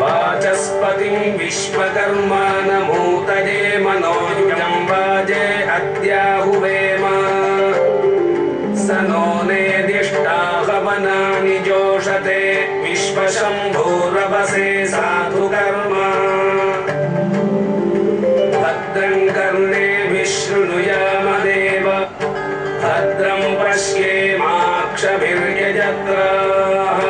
वाचस्पतिं विश्वकर्मानमूतये मनोयुजं वाजे अद्याहुवेम स नो नेदिष्टाहवनानि जोषते विश्वशम्भूरवसे साधु कर्म भद्रं कर्णे विशृणुयामदेव भद्रं पश्येमाक्षभिर्यजत्राः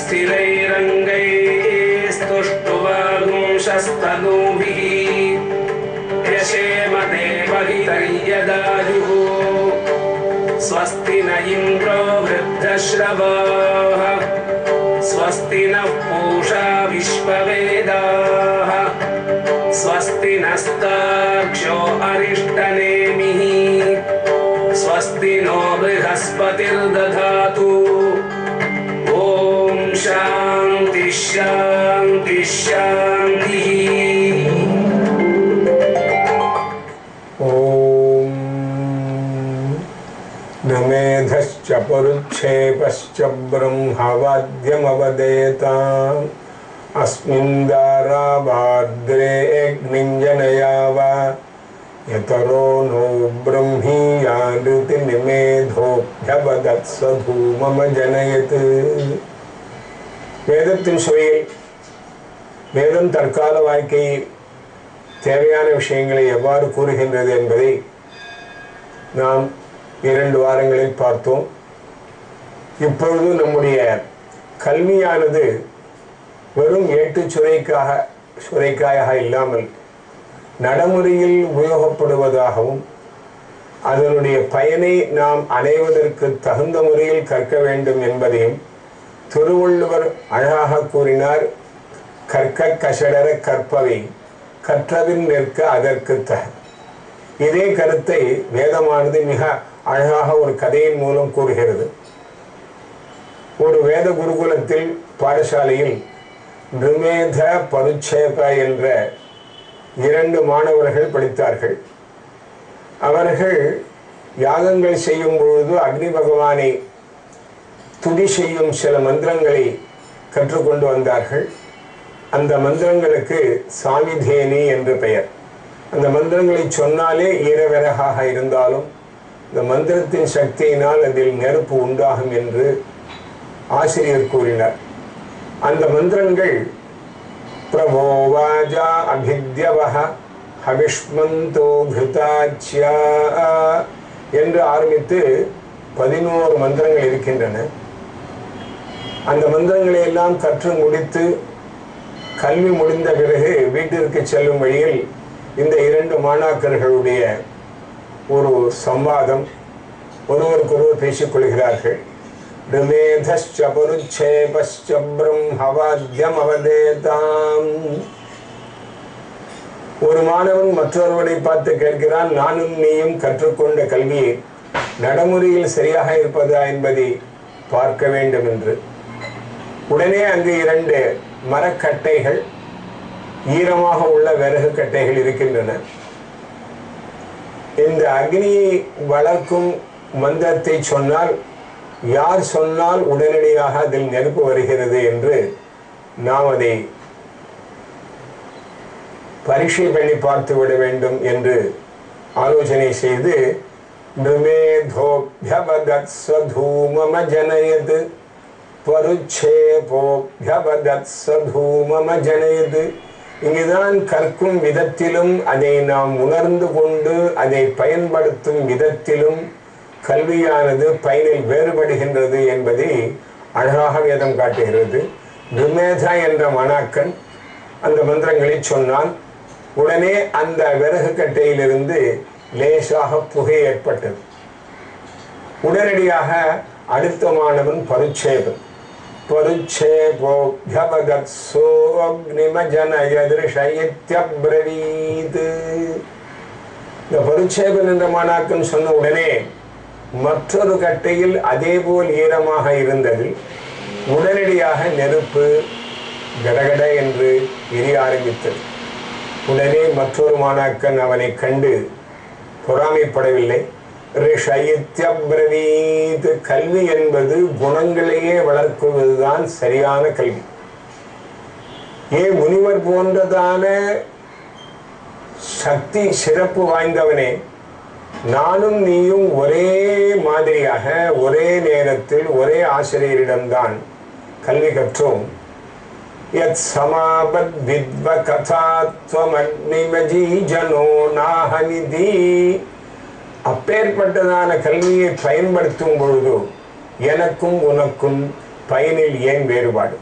स्थिरैरङ्गैस्तुष्टुवागुंशस्तनूभिः यशेम देवहितर्यदायुः स्वस्ति न इन्द्रो वृद्धश्रवाः स्वस्ति नः पूषा विश्ववेदाः स्वस्ति नस्तार्क्ष्यो अरिष्टनेमिः बृहस्पतिर्दधातु। ॐ शान्ति शान्ति शान्तिः। मेधश्च परुच्छेपश्च ब्रह्मवाद्यमवदेताम् अस्मिन् दारावाद्रे अग्निञ्जनया वा यतरो नो ब्रह्मीयानृतिनिमेधोऽभ्यवदत्सधू मम जनयत् வேதத்தின் சுவையில் வேதம் தற்கால வாழ்க்கையில் தேவையான விஷயங்களை எவ்வாறு கூறுகின்றது என்பதை நாம் இரண்டு வாரங்களில் பார்த்தோம் இப்பொழுது நம்முடைய கல்வியானது வெறும் ஏட்டு சுரைக்காக சுரைக்காயாக இல்லாமல் நடைமுறையில் உபயோகப்படுவதாகவும் அதனுடைய பயனை நாம் அடைவதற்கு தகுந்த முறையில் கற்க வேண்டும் என்பதையும் திருவள்ளுவர் அழகாக கூறினார் கற்க கசடர கற்பவை கற்றபின் நிற்க அதற்கு தக. இதே கருத்தை வேதமானது மிக அழகாக ஒரு கதையின் மூலம் கூறுகிறது. ஒரு வேத குருகுலத்தில் பாடசாலையில் நிருமேத பருட்சேப என்ற இரண்டு மாணவர்கள் படித்தார்கள். அவர்கள் யாகங்கள் செய்யும் பொழுது அக்னி பகவானை துதி செய்யும் சில மந்திரங்களை கற்றுக்கொண்டு வந்தார்கள். அந்த மந்திரங்களுக்கு சாமிதேனி என்று பெயர். அந்த மந்திரங்களை சொன்னாலே ஈரவிறகாக இருந்தாலும் இந்த மந்திரத்தின் சக்தியினால் அதில் நெருப்பு உண்டாகும் என்று ஆசிரியர் கூறினார். அந்த மந்திரங்கள் प्रभोवाजा अभिद्यवः। ஹவிஷ்மந்தோ கிருதாச்சியா என்று ஆரம்பித்து பதினோரு மந்திரங்கள் இருக்கின்றன. அந்த மந்திரங்களை எல்லாம் கற்று முடித்து கல்வி முடிந்த பிறகு வீட்டிற்கு செல்லும் வழியில் இந்த இரண்டு மாணாக்கர்களுடைய ஒரு சம்வாதம் ஒருவருக்கொருவர் பேசிக்கொள்கிறார்கள் ऋमेधश्च पुरुच्छेपश्च ब्रह्मवाद्यमवदेताम्। ஒரு மாணவன் மற்றொருவனை பார்த்து கேட்கிறான் நானும் நீயும் கற்றுக்கொண்ட கல்வி நடைமுறையில் சரியாக இருப்பதா என்பதை பார்க்க வேண்டும் என்று. உடனே அங்கு இரண்டு மரக்கட்டைகள் ஈரமாக உள்ள விறகு கட்டைகள் இருக்கின்றன. இந்த அக்னியை வளர்க்கும் மந்திரத்தை சொன்னால் யார் சொன்னால் உடனடியாக அதில் நெருப்பு வருகிறது என்று நாம் அதை பரீட்சை பண்ணி பார்த்து விட வேண்டும் என்று ஆலோசனை செய்து நிருமேதோபியவதத்சதூமம ஜனயது பருச்சேபோபியவதத்சதூமம ஜனயது இங்குதான் கற்கும் விதத்திலும் அதை நாம் உணர்ந்து கொண்டு அதை பயன்படுத்தும் விதத்திலும் கல்வியானது பயனில் வேறுபடுகின்றது என்பதை அழகாக வேதம் காட்டுகிறது. நிர்மேதா என்ற மனாக்கன் அந்த மந்திரங்களை சொன்னான். உடனே அந்த விறகு கட்டையிலிருந்து லேசாக புகை ஏற்பட்டது. உடனடியாக அடுத்த மாணவன் பருட்சேபன் பருச்சேபோக்னிமஜனயதிருஷயத்யப்ரவீத் இந்த பருட்சேபன் என்ற மாணாக்கன் சொன்ன உடனே மற்றொரு கட்டையில் அதேபோல் ஈரமாக இருந்தது. உடனடியாக நெருப்பு கடகட என்று எரிய ஆரம்பித்தது. உடனே மற்றொரு மாணாக்கன் அவனை கண்டு பொறாமைப்படவில்லை. ரிஷயித்யப்ரவீத் கல்வி என்பது குணங்களையே வளர்க்குவதுதான் சரியான கல்வி. ஏன் முனிவர் போன்றதான சக்தி சிறப்பு வாய்ந்தவனே நானும் நீயும் ஒரே மாதிரியாக ஒரே நேரத்தில் ஒரே ஆசிரியரிடம்தான் கல்வி கற்றோம். யத் சமாபத் வித்வ கதாத்வமக்னிமஜி ஜனோ நாஹனிதி அப்பேற்பட்டதான கல்வியை பயன்படுத்தும் பொழுது எனக்கும் உனக்கும் பயனில் ஏன் வேறுபாடு?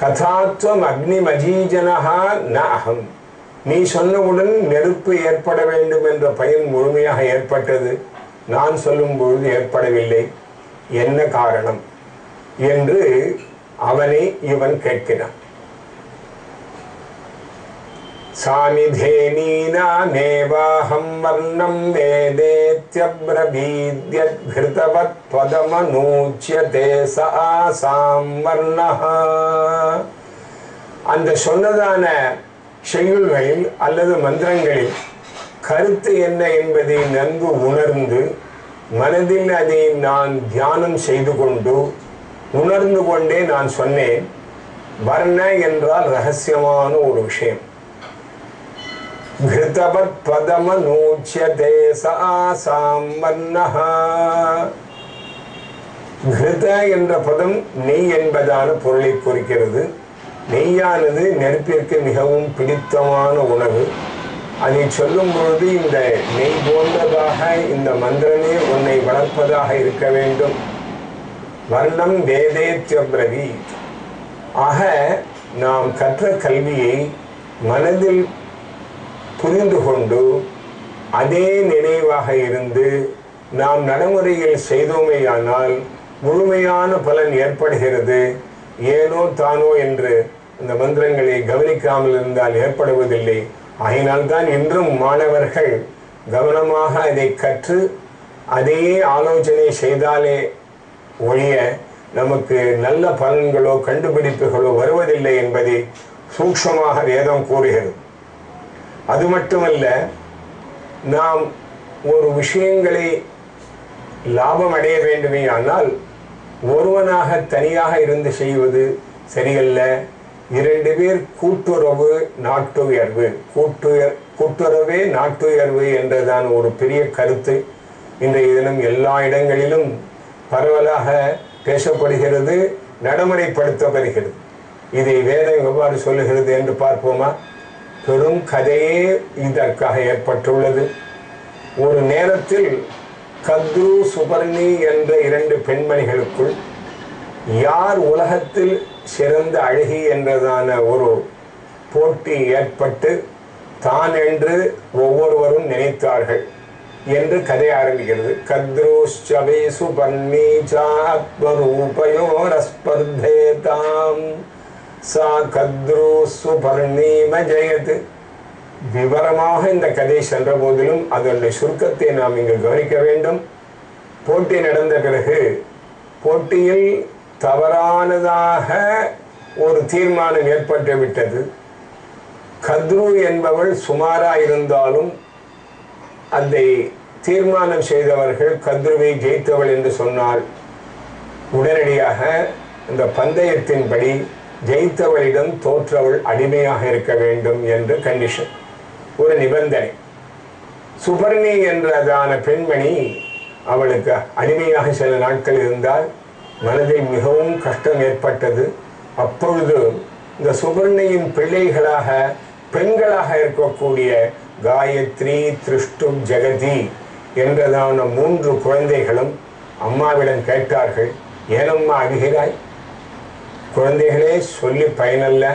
கதாத்வம் அக்னிமஜீஜனஹா ந அகம் நீ சொன்னவுடன் நெருப்பு ஏற்பட வேண்டும் என்ற பயன் முழுமையாக ஏற்பட்டது. நான் சொல்லும் பொழுது ஏற்படவில்லை. என்ன காரணம்? என்று அவனை இவன் கேட்கிறான். சாமிதேனீனாமேவாஹம் வர்ணம் வேதேத்யப்ரபீத்யத்கிருதவத் பதமனூச்சியதே ச ஆசாம் வர்ணஹா. அந்த சொன்னதான செய்யுள்களில் அல்லது மந்திரங்களில் கருத்து என்ன என்பதை நன்கு உணர்ந்து மனதில் அதை நான் தியானம் செய்து கொண்டு உணர்ந்து கொண்டே நான் சொன்னேன். வர்ண என்றால் ரகசியமான ஒரு விஷயம். கிருத்தபத் பதம நூச்சியதே சாம் வர்ணः கிருத என்ற பதம் நெய் என்பதான பொருளை குறிக்கிறது. நெய்யானது நெருப்பிற்கு மிகவும் பிடித்தமான உணவு. அதை சொல்லும் பொழுது இந்த நெய் போன்றதாக இந்த மந்திரமே உன்னை வளர்ப்பதாக இருக்க வேண்டும். வர்ணம் வேதேத்யபிரவி ஆக நாம் கற்ற கல்வியை மனதில் புரிந்து கொண்டு அதே நினைவாக இருந்து நாம் நடைமுறையில் செய்தோமேயானால் முழுமையான பலன் ஏற்படுகிறது. ஏனோ தானோ என்று இந்த மந்திரங்களை கவனிக்காமல் இருந்தால் ஏற்படுவதில்லை. ஆகினால்தான் இன்றும் மாணவர்கள் கவனமாக அதை கற்று அதையே ஆலோசனை செய்தாலே ஒழிய நமக்கு நல்ல பலன்களோ கண்டுபிடிப்புகளோ வருவதில்லை என்பதை சூக்ஷமாக வேதம் கூறுகிறது. அது மட்டுமல்ல நாம் ஒரு விஷயங்களை லாபம் அடைய வேண்டுமே ஆனால் ஒருவனாக தனியாக இருந்து செய்வது சரியல்ல. இரண்டு பேர் கூட்டுறவு நாட்டுயர்வு. கூட்டுயர் கூட்டுறவே நாட்டுயர்வு என்றதான் ஒரு பெரிய கருத்து. இன்றைய தினம் எல்லா இடங்களிலும் பரவலாக பேசப்படுகிறது நடைமுறைப்படுத்தப்படுகிறது. இதை வேதம் எவ்வாறு சொல்லுகிறது என்று பார்ப்போமா? பெரும் கதையே இதற்காக ஏற்பட்டுள்ளது. ஒரு நேரத்தில் கத்ரு சுபர்ணி என்ற இரண்டு பெண்மணிகளுக்குள் யார் உலகத்தில் சிறந்த அழகி என்றதான ஒரு போட்டி ஏற்பட்டு தான் என்று ஒவ்வொருவரும் நினைத்தார்கள் என்று கதை ஆரம்பிக்கிறது. கத்ரோஷ்சவே சுபர்ணி தாம் சா கத்ரு சுபர்ணீம ஜெயது. விவரமாக இந்த கதை சென்ற போதிலும் அதனுடைய சுருக்கத்தை நாம் இங்கு கவனிக்க வேண்டும். போட்டி நடந்த பிறகு போட்டியில் தவறானதாக ஒரு தீர்மானம் ஏற்பட்டு விட்டது. கத்ரு என்பவள் சுமாரா இருந்தாலும் அதை தீர்மானம் செய்தவர்கள் கத்ருவை ஜெயித்தவள் என்று சொன்னால் உடனடியாக இந்த பந்தயத்தின்படி ஜெயித்தவளிடம் தோற்றவள் அடிமையாக இருக்க வேண்டும் என்று கண்டிஷன் ஒரு நிபந்தனை. சுபர்ணி என்றதான பெண்மணி அவளுக்கு அடிமையாக சில நாட்கள் இருந்தால் மனதில் மிகவும் கஷ்டம் ஏற்பட்டது. அப்பொழுது இந்த சுபர்ணையின் பிள்ளைகளாக பெண்களாக இருக்கக்கூடிய காயத்ரி திருஷ்டு ஜெகதி என்றதான மூன்று குழந்தைகளும் அம்மாவிடம் கேட்டார்கள் ஏனம்மா அழுகிறாய்? குழந்தைகளே சொல்லி பயனல்ல.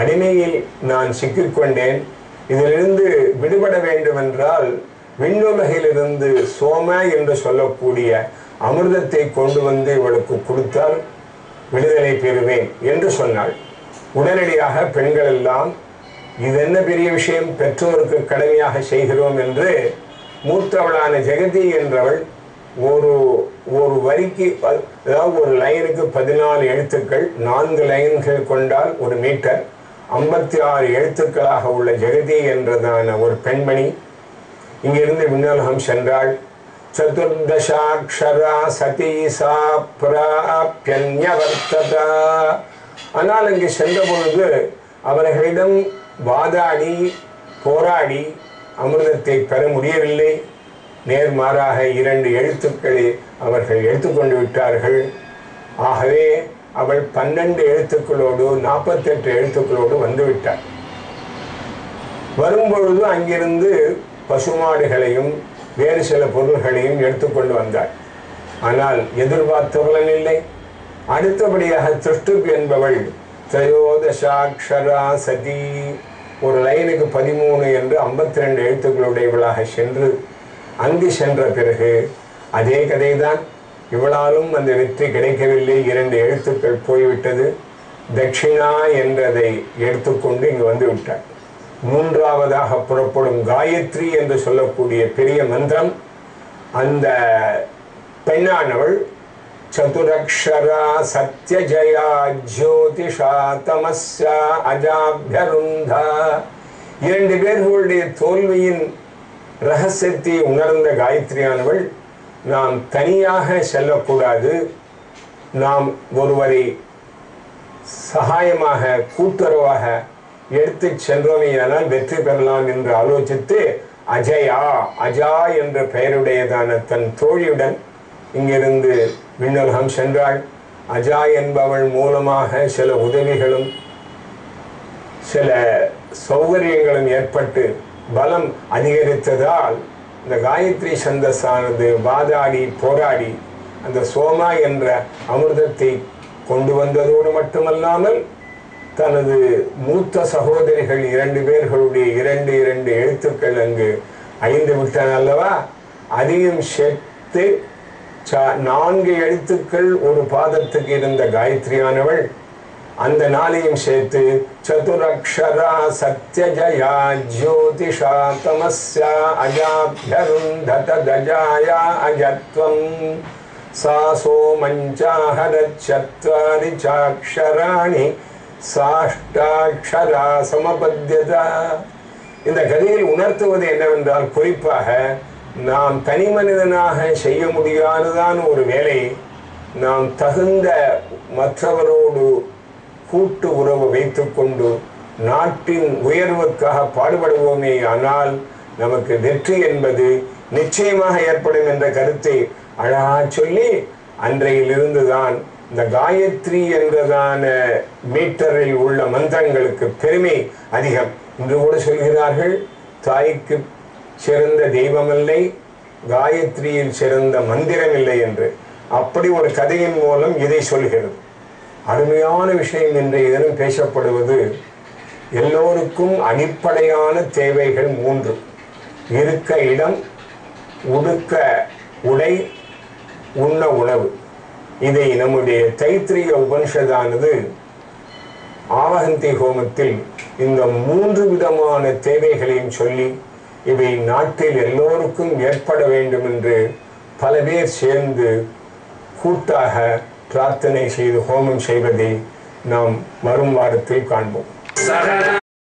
அடிமையில் நான் சிக்கிக்கொண்டேன். இதிலிருந்து விடுபட வேண்டுமென்றால் விண்ணுலகிலிருந்து சோம என்று சொல்லக்கூடிய அமிர்தத்தை கொண்டு வந்து இவளுக்கு கொடுத்தால் விடுதலை பெறுவேன் என்று சொன்னாள். உடனடியாக பெண்கள் எல்லாம் இது என்ன பெரிய விஷயம்? பெற்றோருக்கு கடமையாக செய்கிறோம் என்று மூத்தவளான ஜெகதி என்றவள் ஒரு ஒரு வரிக்கு அதாவது ஒரு லைனுக்கு பதினாலு எழுத்துக்கள் நான்கு லைன்கள் கொண்டால் ஒரு மீட்டர். ஐம்பத்தி ஆறு எழுத்துக்களாக உள்ள ஜெகதி என்றதான ஒரு பெண்மணி இங்கிருந்து விண்ணலகம் சென்றாள். சதுர்தசாட்சரா சதி சா பிராப்யன்யவர்த்ததா ஆனால் அங்கு சென்ற பொழுது அவர்களிடம் வாதாடி போராடி அமிர்தத்தை பெற முடியவில்லை. நேர்மாறாக இரண்டு எழுத்துக்களை அவர்கள் எடுத்துக்கொண்டு விட்டார்கள். ஆகவே அவள் பன்னெண்டு எழுத்துக்களோடு நாற்பத்தெட்டு எழுத்துக்களோடு வந்துவிட்டாள். வரும்பொழுது அங்கிருந்து பசுமாடுகளையும் வேறு சில பொருள்களையும் எடுத்துக்கொண்டு வந்தாள். ஆனால் எதிர்பார்த்த இல்லை. அடுத்தபடியாக திருஷ்டுப் என்பவள் திரையோதசாட்சரா சதி ஒரு லைனுக்கு பதிமூணு என்று ஐம்பத்தி ரெண்டு எழுத்துக்களுடையவளாக சென்று அங்கு சென்ற பிறகு அதே கதைதான். இவளாலும் அந்த வெற்றி கிடைக்கவில்லை. இரண்டு எழுத்துக்கள் போய்விட்டது. தட்சிணா என்றதை எடுத்துக்கொண்டு இங்கு வந்து விட்டாள். மூன்றாவதாக புறப்படும் காயத்ரி என்று சொல்லக்கூடிய பெரிய மந்திரம் அந்த பெண்ணானவள் சதுரக்ஷரா சத்யஜயா ஜோதிஷா தமஸ்யா அஜாபியருந்தா. இரண்டு பேர்களுடைய தோல்வியின் ரகசியத்தை உணர்ந்த காயத்ரியானவள் நாம் தனியாக செல்லக்கூடாது. நாம் ஒருவரை சகாயமாக கூட்டுறவாக எடுத்து சென்றோமேயானால் வெற்றி பெறலாம் என்று ஆலோசித்து அஜயா அஜா என்ற பெயருடையதான தன் தோழியுடன் இங்கிருந்து விண்ணுலகம் சென்றாள். அஜா என்பவள் மூலமாக சில உதவிகளும் சில சௌகரியங்களும் ஏற்பட்டு பலம் அதிகரித்ததால் இந்த காயத்ரி சந்தஸானது வாதாடி போராடி அந்த சோமா என்ற அமிர்தத்தை கொண்டு வந்ததோடு மட்டுமல்லாமல் தனது மூத்த சகோதரிகள் இரண்டு பேர்களுடைய இரண்டு இரண்டு எழுத்துக்கள் அங்கு ஐந்து விட்டன அல்லவா? அதையும் சேர்த்து நான்கு எழுத்துக்கள் ஒரு பாதத்துக்கு இருந்த காயத்ரியானவள் அந்த நாளையும் சேர்த்து சதுரக்ஷரா சத்யஜயா ஜோதிஷா தமஸ்யா அஜாபியருந்தத கஜாயா அஜத்வம். சா சோமஞ்சாஹரச்சத்வாரி சாட்சராணி சாஷ்டாட்சரா சமபத்தியதா இந்த கதையில் உணர்த்துவது என்னவென்றால் குறிப்பாக நாம் தனி மனிதனாக செய்ய முடியாததான ஒரு வேலை நாம் தகுந்த மற்றவரோடு கூட்டு உறவு வைத்துக்கொண்டு நாட்டின் உயர்வுக்காக பாடுபடுவோமே ஆனால் நமக்கு வெற்றி என்பது நிச்சயமாக ஏற்படும் என்ற கருத்தை அழகா சொல்லி அன்றையிலிருந்து தான் இந்த காயத்ரி என்றதான மீட்டரில் உள்ள மந்திரங்களுக்கு பெருமை அதிகம். இன்று கூட சொல்கிறார்கள் தாய்க்கு சிறந்த தெய்வமில்லை காயத்ரியில் சிறந்த மந்திரமில்லை என்று. அப்படி ஒரு கதையின் மூலம் இதை சொல்கிறது. அருமையான விஷயம் இன்றைய தினம் பேசப்படுவது எல்லோருக்கும் அடிப்படையான தேவைகள் மூன்று. இருக்க இடம் உடுக்க உடை உண்ண உணவு. இதை நம்முடைய தைத்திரிய உபனிஷதானது ஆவகந்தி ஹோமத்தில் இந்த மூன்று விதமான தேவைகளையும் சொல்லி இவை நாட்டில் எல்லோருக்கும் ஏற்பட வேண்டும் என்று பல பேர் சேர்ந்து கூட்டாக பிரார்த்தனை செய்து ஹோமம் செய்வதை நாம் வரும் வாரத்தில் காண்போம்.